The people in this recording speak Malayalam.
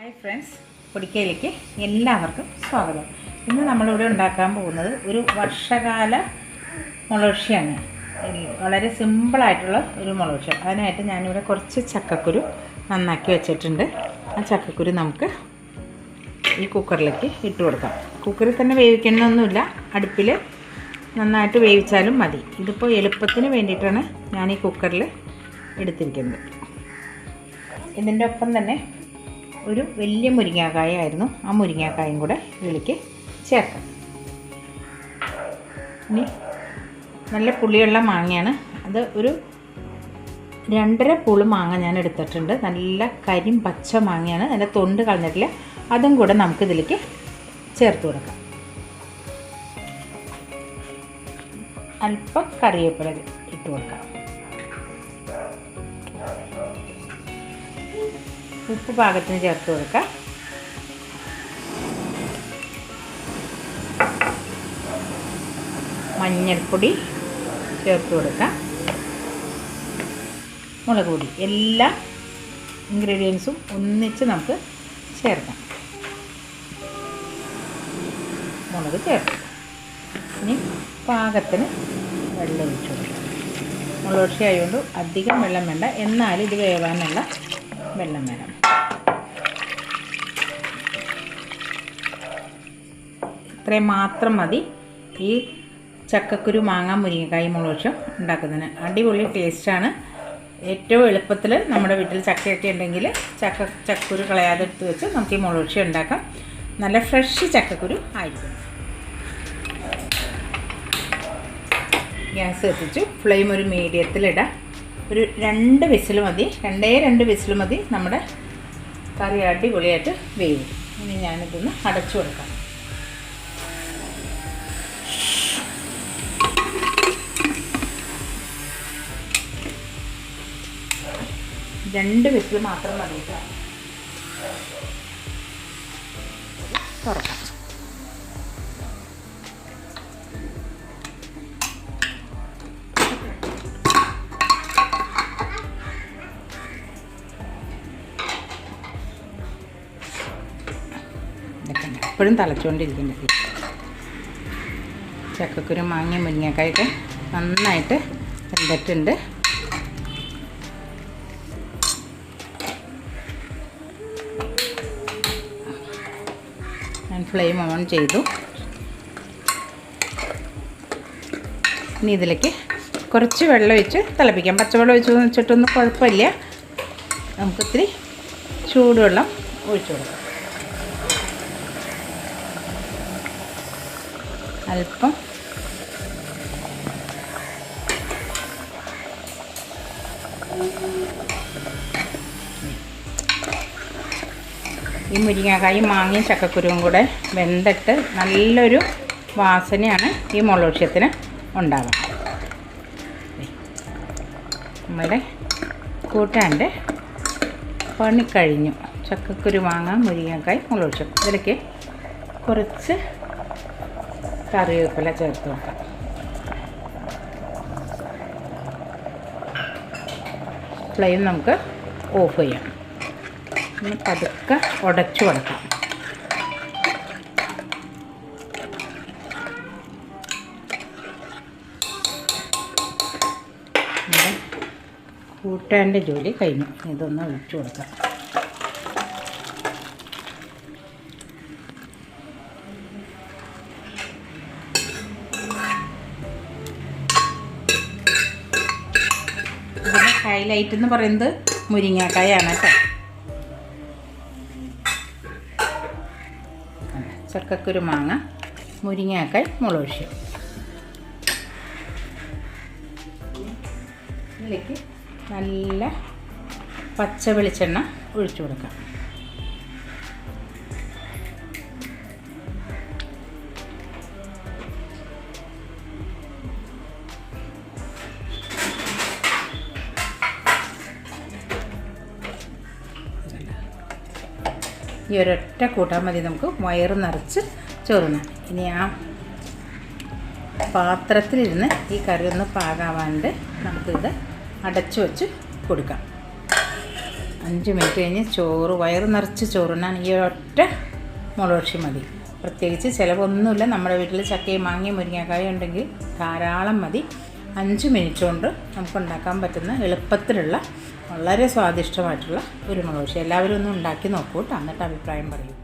ഹായ് ഫ്രണ്ട്സ് പൊടിക്കയിലേക്ക് എല്ലാവർക്കും സ്വാഗതം. ഇന്ന് നമ്മളിവിടെ ഉണ്ടാക്കാൻ പോകുന്നത് ഒരു വർഷകാല മുളകൃഷിയാണ് വളരെ സിമ്പിളായിട്ടുള്ള ഒരു മുളകൃഷി അതിനായിട്ട് ഞാനിവിടെ കുറച്ച് ചക്കക്കുരു നന്നാക്കി വെച്ചിട്ടുണ്ട്. ആ ചക്കക്കുരു നമുക്ക് ഈ കുക്കറിലേക്ക് ഇട്ട് കൊടുക്കാം. കുക്കറിൽ തന്നെ വേവിക്കണമെന്നൊന്നുമില്ല അടുപ്പിൽ നന്നായിട്ട് വേവിച്ചാലും മതി. ഇതിപ്പോൾ എളുപ്പത്തിന് വേണ്ടിയിട്ടാണ് ഞാൻ ഈ കുക്കറിൽ എടുത്തിരിക്കുന്നത്. ഇതിന്റെ ഒപ്പം തന്നെ ഒരു വലിയ മുരിങ്ങാക്കായ ആയിരുന്നു ആ മുരിങ്ങാക്കായും കൂടെ ഇതിലേക്ക് ചേർക്കാം. ഇനി നല്ല പുളിയുള്ള മാങ്ങയാണ്. അത് ഒരു രണ്ടര പുളി മാങ്ങ ഞാൻ എടുത്തിട്ടുണ്ട്. നല്ല കരിം പച്ച മാങ്ങയാണ്. അതിന്റെ തൊണ്ട് കളഞ്ഞിട്ടില്ല. അതും കൂടെ നമുക്ക് ഇതിലേക്ക് ചേർത്ത് കൊടുക്കാം. അല്പം കറിവേപ്പില ഇട്ട് കൊടുക്കാം. ഉപ്പ് പാകത്തിന് ചേർത്ത് കൊടുക്കാം. മഞ്ഞൾപ്പൊടി ചേർത്ത് കൊടുക്കാം. മുളക് പൊടി. എല്ലാ ഇൻഗ്രീഡിയൻസും ഒന്നിച്ച് നമുക്ക് ചേർക്കാം. മുളക് ചേർത്ത് ഇനി പാകത്തിന് വെള്ളം ഒഴിച്ചു കൊടുക്കാം. മുളക് ആയതുകൊണ്ട് അധികം വെള്ളം വേണ്ട. എന്നാലും ഇത് വേവാനുള്ള വെള്ളം വേണം. ഇത്രയും മാത്രം മതി. ഈ ചക്കക്കുരു മാങ്ങ മുരിങ്ങക്കായ് മുളകും ഉണ്ടാക്കുന്നതിന്. അടിപൊളി ടേസ്റ്റാണ്. ഏറ്റവും എളുപ്പത്തിൽ നമ്മുടെ വീട്ടിൽ ചക്കയൊക്കെ ഉണ്ടെങ്കിൽ ചക്ക ചക്കക്കുരു കളയാതെ എടുത്ത് വെച്ച് നമുക്ക് ഈ മുളകുശി ഉണ്ടാക്കാം. നല്ല ഫ്രഷ് ചക്കക്കുരു ആയിരിക്കും. ഗ്യാസ് കത്തിച്ചു ഫ്ലെയിം ഒരു മീഡിയത്തിലിടാം. ഒരു രണ്ട് വിസിൽ മതി. രണ്ടേ രണ്ട് വിസിൽ മതി നമ്മുടെ കറി അടിപൊളിയായിട്ട് വേവും ഇനി ഞാനിതൊന്ന് അടച്ചു കൊടുക്കാം. രണ്ട് വിസിൽ മാത്രം മതി. തുറക്കാം. ഇതൊക്കെ. എപ്പോഴും തളച്ചുകൊണ്ടിരിക്കുന്നുണ്ട് ചക്കക്കുരു മാങ്ങ മുരിങ്ങക്കായൊക്കെ നന്നായിട്ട് വെന്തിട്ടുണ്ട്. ഞാൻ ഫ്ലെയിം ഓൺ ചെയ്തു. ഇനി ഇതിലേക്ക് കുറച്ച് വെള്ളം ഒഴിച്ച് തിളപ്പിക്കാം. പച്ചവെള്ളം ഒഴിച്ച് വെച്ചിട്ടൊന്നും കുഴപ്പമില്ല. നമുക്കിത്തിരി ചൂടുവെള്ളം ഒഴിച്ചു കൊടുക്കാം. അല്പം ഈ മുരിങ്ങക്കായും മാങ്ങയും ചക്കക്കുരുവും കൂടെ വെന്തിട്ട് നല്ലൊരു വാസനയാണ് ഈ മുളകുഷ്യത്തിന് ഉണ്ടാവുക. നമ്മുടെ കൂട്ടാന്റെ പണി കഴിഞ്ഞു. ചക്കക്കുരു മാങ്ങ മുരിങ്ങക്കായ് മുളകുശ്യം ഇതിലേക്ക് കുറച്ച് കറിവേപ്പില ചേർത്ത് നോക്കാം ഫ്ലെയിം നമുക്ക് ഓഫ് ചെയ്യാം. ഒന്ന് പതുക്കെ ഉടച്ചു കൊടുക്കാം. കൂട്ടേന്റെ ജോലി കഴിഞ്ഞു. ഇതൊന്ന് ഒഴിച്ചു കൊടുക്കാം. ഹൈലൈറ്റ് എന്ന് പറയുന്നത് മുരിങ്ങാക്കായാണ് കേട്ടോ. ചക്കക്കുരു മാങ്ങ മുരിങ്ങാക്കായ് മുളകുശ്യം ഇതിലേക്ക് നല്ല പച്ച വെളിച്ചെണ്ണ ഒഴിച്ചു കൊടുക്കാം. ഈ ഒരൊറ്റ കൂട്ടാൻ മതി നമുക്ക്. വയറ് നിറച്ച് ചോറുന്ന ഇനി ആ പാത്രത്തിലിരുന്ന് ഈ കറി ഒന്ന് പാകാവാണ്ട് നമുക്കിത് അടച്ചു വെച്ച് കൊടുക്കാം. അഞ്ച് മിനിറ്റ് കഴിഞ്ഞ് ചോറ് വയറ് നിറച്ച് ചോറുണ്ണാൻ ഈ ഒറ്റ മുളക് മതി. പ്രത്യേകിച്ച് ചിലവൊന്നുമില്ല. നമ്മുടെ വീട്ടിൽ ചക്കയും മാങ്ങയും മുരിങ്ങക്കായ ഉണ്ടെങ്കിൽ ധാരാളം മതി. അഞ്ച് മിനിറ്റ് കൊണ്ട് നമുക്ക് ഉണ്ടാക്കാൻ പറ്റുന്ന എളുപ്പത്തിലുള്ള വളരെ സ്വാദിഷ്ടമായിട്ടുള്ള ഒരു മുളക് എല്ലാവരും ഒന്ന് ഉണ്ടാക്കി നോക്കൂ കേട്ടോ. എന്നിട്ട് അഭിപ്രായം പറയൂ.